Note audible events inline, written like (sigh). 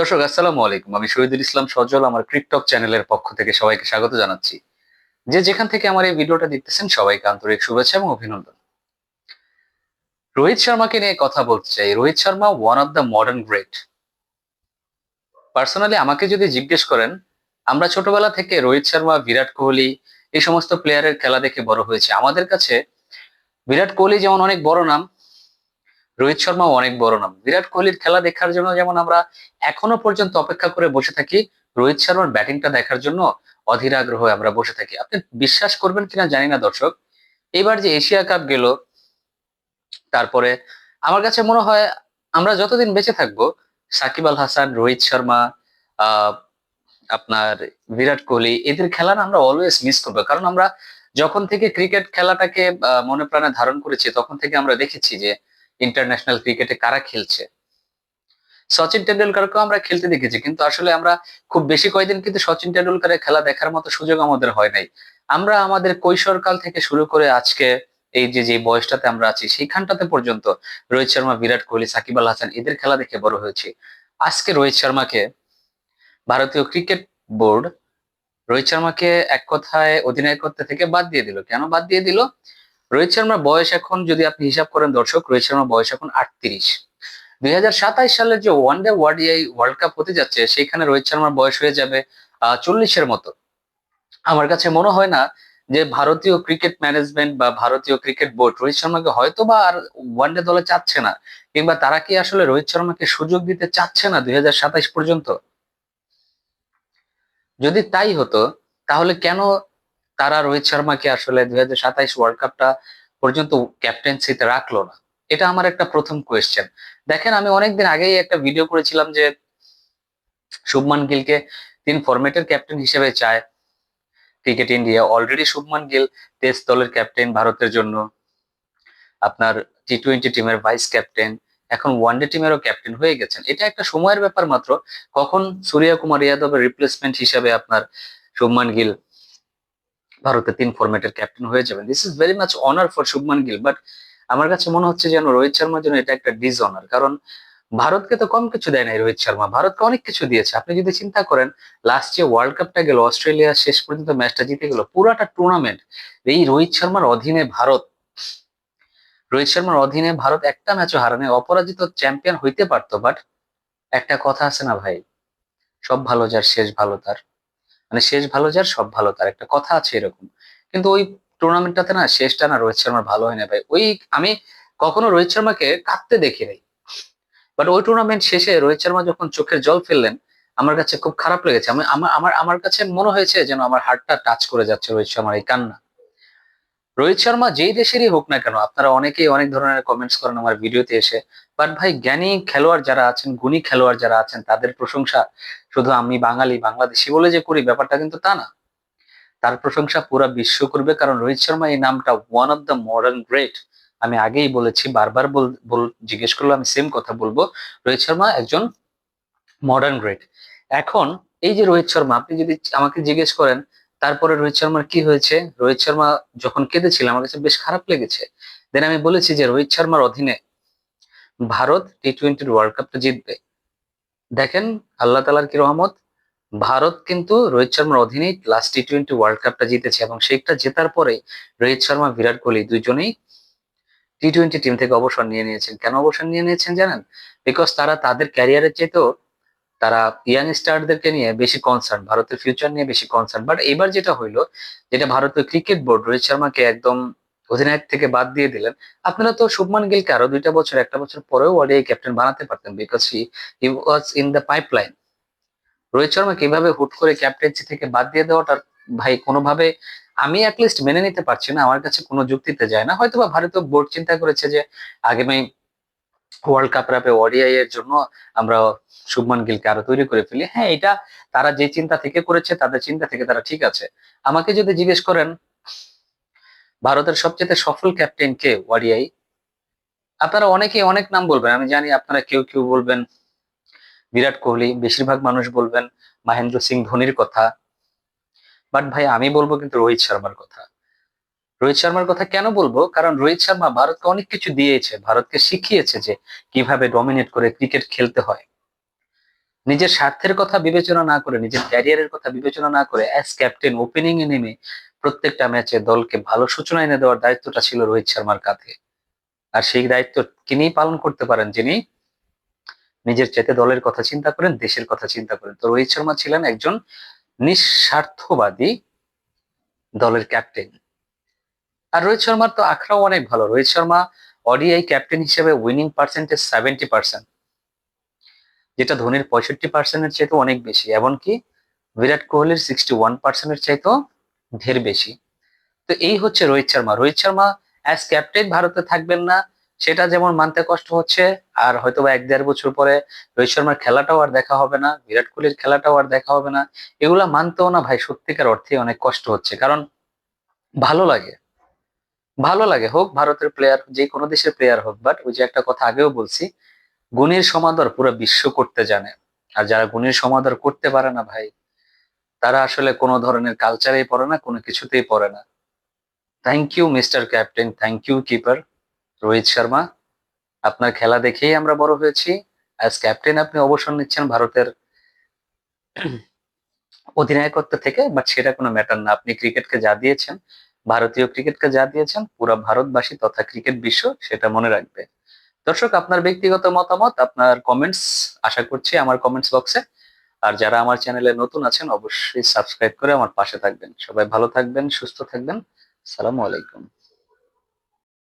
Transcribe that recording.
দর্শক, আসসালামু আলাইকুম। আমি শহীদুল ইসলাম সজল, আমার ক্রিকটক চ্যানেলের পক্ষ থেকে সবাইকে স্বাগত জানাচ্ছি। যে যেখান থেকে আমার এই ভিডিওটা দেখতেছেন, সবাইকে আন্তরিক শুভেচ্ছা এবং অভিনন্দন। রোহিত শর্মাকে নিয়ে কথা বলতে চাই। Rohit Sharma one of the modern great personally আমাকে যদি জিজ্ঞেস করেন, আমরা ছোটবেলা থেকে রোহিত শর্মা, বিরাট কোহলি, এই সমস্ত প্লেয়ারের খেলা দেখে বড় হয়েছে। আমাদের কাছে বিরাট কোহলি যেমন অনেক বড় নাম রোহিত শর্মাও অনেক বড় নাম। বিরাট কোহলির খেলা দেখার জন্য যেমন আমরা এখনও পর্যন্ত অপেক্ষা করে বসে থাকি, রোহিত শর্মার ব্যাটিংটা দেখার জন্য অধীর আগ্রহ আমরা বসে থাকি। আপনি বিশ্বাস করবেন কিনা জানি না দর্শক। এবার যে এশিয়া কাপ গেল, তারপরে আমার কাছে মনে হয় আমরা যতদিন বেঁচে থাকব, সাকিব আল হাসান, রোহিত শর্মা আপনার বিরাট কোহলি, এদের খেলা আমরা অলওয়েজ মিস করব। কারণ আমরা যখন থেকে ক্রিকেট খেলাটাকে মনে প্রাণে ধারণ করেছি, তখন থেকে আমরা দেখেছি যে ইন্টারন্যাশনাল ক্রিকেটে কারা খেলছে? সচিন টেন্ডুলকারকেও আমরা খেলতে দেখেছি, কিন্তু আসলে আমরা খুব বেশি কয়েকদিন কিন্তু সচিন টেন্ডুলকারের খেলা দেখার মতো সুযোগ আমাদের হয় নাই। আমরা আমাদের কৈশোরকাল থেকে শুরু করে আজকে এই যে যে বয়সটাতে আমরা আছি, সেইখানটাতে পর্যন্ত রোহিত শর্মা, বিরাট কোহলি, সাকিব আল হাসান এদের খেলা দেখে বড় হয়েছি। আজকে রোহিত শর্মাকে ভারতীয় ক্রিকেট বোর্ড রোহিত শর্মাকে এক কথায় অধিনায়কত্ব থেকে বাদ দিয়ে দিল। কেন বাদ দিয়ে দিল? রোহিত শর্মার বয়স এখন, যদি আপনি হিসাব করেন দর্শক রোহিত শর্মার বয়স এখন আটত্রিশ। দুই হাজার সালের যে ওয়ান ডে ওয়ার্ল্ড কাপ হতে যাচ্ছে, সেখানে রোহিত শর্মার বয়স হয়ে যাবে চল্লিশের মতো। আমার কাছে মনে হয় না যে ভারতীয় ক্রিকেট ম্যানেজমেন্ট বা ভারতীয় ক্রিকেট বোর্ড রোহিত শর্মাকে হয়তো বা আর ওয়ানডে দলে চাচ্ছে না, কিংবা তারা কি আসলে রোহিত শর্মাকে সুযোগ দিতে চাচ্ছে না দুই পর্যন্ত? যদি তাই হতো, তাহলে কেন তারা রোহিত শর্মাকে আসলে দুই হাজার সাতাইশ ওয়ার্ল্ড কাপটা পর্যন্ত ক্যাপ্টেন্সিতে রাখল না। এটা আমার একটা প্রথম কোয়েশ্চেন দেখেন, আমি অনেকদিন আগেই একটা ভিডিও করেছিলাম যে শুভমান গিলকে তিন ফরম্যাটের ক্যাপ্টেন হিসেবে চায় cricket India already Shubman Gill test দলের ক্যাপ্টেন ভারতের জন্য। আপনার টি টোয়েন্টি টিমের ভাইস ক্যাপ্টেন এখন ওয়ানডে টিমেরও ক্যাপ্টেন হয়ে গেছেন। এটা একটা সময়ের ব্যাপার মাত্র। কখন সূর্য কুমার ইয়াদবের রিপ্লেসমেন্ট হিসেবে আপনার শুভমান গিল ভারতের তিন ফরম্যাটের ক্যাপ্টেন হয়ে যাবেন। This is very much honour for Shubman Gill but আমার কাছে মনে হচ্ছে যেন রোহিত শর্মার জন্য এটা একটা ডিসঅনার কারণ ভারতকে তো কম কিছু দেয় নাই রোহিত শর্মা। ভারতকে অনেক কিছু দিয়েছে। আপনি যদি চিন্তা করেন লাস্ট যে ওয়ার্ল্ড কাপটা গেল অস্ট্রেলিয়া শেষ পর্যন্ত ম্যাচটা জিতে গেল, পুরাটা টুর্নামেন্ট এই রোহিত শর্মার অধীনে ভারত, রোহিত শর্মার অধীনে ভারত একটা ম্যাচও হারানে অপরাজিত চ্যাম্পিয়ন হইতে পারতো বাট একটা কথা আছে না ভাই, সব ভালো যার শেষ ভালো তার। মানে শেষ ভালো যার, সব ভালো তার। একটা কথা আছে এরকম। কিন্তু ওই টুর্নামেন্টটাতে না শেষটা না রোহিত শর্মার ভালো হয় না ভাই। ওই আমি কখনো রোহিত শর্মাকে কাঁদতে দেখি নাই। বাট ওই টুর্নামেন্ট শেষে রোহিত শর্মা যখন চোখের জল ফেললেন, আমার কাছে খুব খারাপ লেগেছে। আমি, আমার আমার আমার কাছে মনে হয়েছে যেন আমার হার্টটা টাচ করে যাচ্ছে রোহিত শর্মার এই কান্না। রোহিত শর্মা যেই দেশেরই হোক না কেন, আপনারা অনেকেই অনেক ধরনের কমেন্টস করেন আমার ভিডিওতে এসে। বাট ভাই, জ্ঞানী খেলোয়াড় যারা আছেন, গুণী খেলোয়াড় যারা আছেন, তাদের প্রশংসা শুধু আমি বাঙালি, বাংলাদেশি বলে যে করি, ব্যাপারটা কিন্তু তা না। তার প্রশংসা পুরো বিশ্ব করবে, কারণ রোহিত শর্মা এই নামটা one of the modern great আমি আগেই বলেছি, বারবার বল জিজ্ঞেস করলে আমি সেম কথা বলব। রোহিত শর্মা একজন মডার্ন গ্রেট এখন, এই যে রোহিত শর্মা, আপনি যদি আমাকে জিজ্ঞেস করেন তারপরে রোহিত শর্মার কি হয়েছে? রোহিত শর্মা যখন কেঁদেছিল, আমার কাছে বেশ খারাপ লেগেছে। দেন আমি বলেছি যে রোহিত শর্মার অধীনে ভারত টি টোয়েন্টির ওয়ার্ল্ড কাপটা জিতবে। দেখেন, আল্লাহ তালার কি রহমত? ভারত কিন্তু রোহিত শর্মার অধীনেই লাস্ট টি টোয়েন্টি ওয়ার্ল্ড কাপটা জিতেছে এবং সেইটা জেতার পরে রোহিত শর্মা, বিরাট কোহলি দুজনেই টি টোয়েন্টি টিম থেকে অবসর নিয়ে নিয়েছেন। কেন অবসর নিয়ে নিয়েছেন জানেন? বিকজ তারা তাদের ক্যারিয়ারের চাইতেও তারা ইয়াং স্টারদেরকে নিয়ে বেশি কনসার্ন ভারতের ফিউচার নিয়ে বেশি কনসার্ন বাট এবার যেটা হইল, যেটা ভারতীয় ক্রিকেট বোর্ড রোহিত শর্মাকে একদম অধিনায়ক থেকে বাদ দিয়ে দিলেন, আপনারা তো শুভমান গিলকে আরও দুইটা বছর, একটা বছর পরেও ওয়ার্ল্ড ক্যাপ্টেন বানাতে পারতেন because he was in the pipeline Rohit Sharma কীভাবে হুট করে ক্যাপ্টেন্সি থেকে বাদ দিয়ে দেওয়াটা ভাই কোনোভাবে আমি অ্যাটলিস্ট মেনে নিতে পারছি না, আমার কাছে কোনো যুক্তিতে যায় না। হয়তো বা ভারতীয় বোর্ড চিন্তা করেছে যে, আগামী ওয়ার্ল্ড কাপ রাপে ওডিআই এর জন্য আমরা শুভমান গিলকে আরও তৈরি করে ফেলি। হ্যাঁ এটা তারা যে চিন্তা থেকে করেছে, তাদের চিন্তা থেকে তারা ঠিক আছে। আমাকে যদি জিজ্ঞেস করেন, ভারতের সবচেয়ে সফল ক্যাপ্টেন কে ওয়াডিআই আপনারা অনেকেই অনেক নাম বলবেন, আমি জানি আপনারা কেউ কেউ বলবেন, বিরাট কোহলি, বেশিরভাগ মানুষ বলবেন, মহেন্দ্র সিং ধোনির কথা। বাট ভাই, আমি বলব কিন্তু রোহিত শর্মার কথা। রোহিত শর্মার কথা কেন বলব? কারণ রোহিত শর্মা ভারতকে অনেক কিছু দিয়েছে, ভারতকে শিখিয়েছে যে কীভাবে ডমিনেট করে ক্রিকেট খেলতে হয়। নিজের স্বার্থের কথা বিবেচনা না করে, নিজের ক্যারিয়ারের কথা বিবেচনা না করে অ্যাজ ক্যাপ্টেন ওপেনিং এ নেমে প্রত্যেকটা ম্যাচে দলকে ভালো সূচনা এনে দেওয়ার দায়িত্বটা ছিল রোহিত শর্মার কাঁধে। আর সেই দায়িত্ব তিনি পালন করতে পারেন যিনি নিজের চেতে দলের কথা চিন্তা করেন, দেশের কথা চিন্তা করেন। তো রোহিত শর্মা ছিলেন একজন নিঃস্বার্থবাদী দলের ক্যাপ্টেন আর রোহিত শর্মার তো আখড়াও অনেক ভালো। রোহিত শর্মা অডিআই ক্যাপ্টেন হিসেবে উইনিং পার্সেন্টেজ সেভেন্টি পার্সেন্ট যেটা ধোনির পঁয়ষট্টি পার্সেন্টের চাইতে অনেক বেশি। এমনকি বিরাট কোহলির সিক্সটি ওয়ান পার্সেন্টের চাইতেও ঢের বেশি। তো এই হচ্ছে রোহিত শর্মা। রোহিত শর্মা অ্যাজ ক্যাপ্টেন ভারতে থাকবেন না। সেটা যেমন মানতে কষ্ট হচ্ছে, আর হয়তো বা এক দেড় বছর পরে রোহিত শর্মার খেলাটাও আর দেখা হবে না, বিরাট কোহলির খেলাটাও আর দেখা হবে না। এগুলা মানতেও না ভাই, সত্যিকার অর্থে অনেক কষ্ট হচ্ছে। কারণ ভালো লাগে। ভালো লাগে, হোক ভারতের প্লেয়ার যে কোনো দেশের প্লেয়ার হোক বাট ওই যে একটা কথা আগেও বলছি, গুণের সমাদর পুরো বিশ্ব করতে জানে। আর যারা গুণের সমাদর করতে পারে না ভাই, তারা আসলে কোনো ধরনের কালচারেই পড়ে না, কোনো কিছুতেই পড়ে না। Thank you mister captain thank you keeper Rohit Sharma. আপনার খেলা দেখেই আমরা বড় হয়েছি। অ্যাজ ক্যাপ্টেন আপনি অবসর নিচ্ছেন ভারতের (clears throat) অধিনায়কত্ব থেকে বাট সেটা কোনো ম্যাটার না। আপনি ক্রিকেটকে যা দিয়েছেন ভারতীয় ক্রিকেটকে যা দিয়েছেন, পুরো ভারতবাসী তথা ক্রিকেট বিশ্ব সেটা মনে রাখবে। দর্শক, আপনার ব্যক্তিগত মতামত, আপনার কমেন্টস আশা করছি আমার কমেন্টস বক্সে আর যারা আমার চ্যানেলে নতুন আছেন, অবশ্যই সাবস্ক্রাইব করে আমার পাশে থাকবেন। সবাই ভালো থাকবেন, সুস্থ থাকবেন। সালামু আলাইকুম।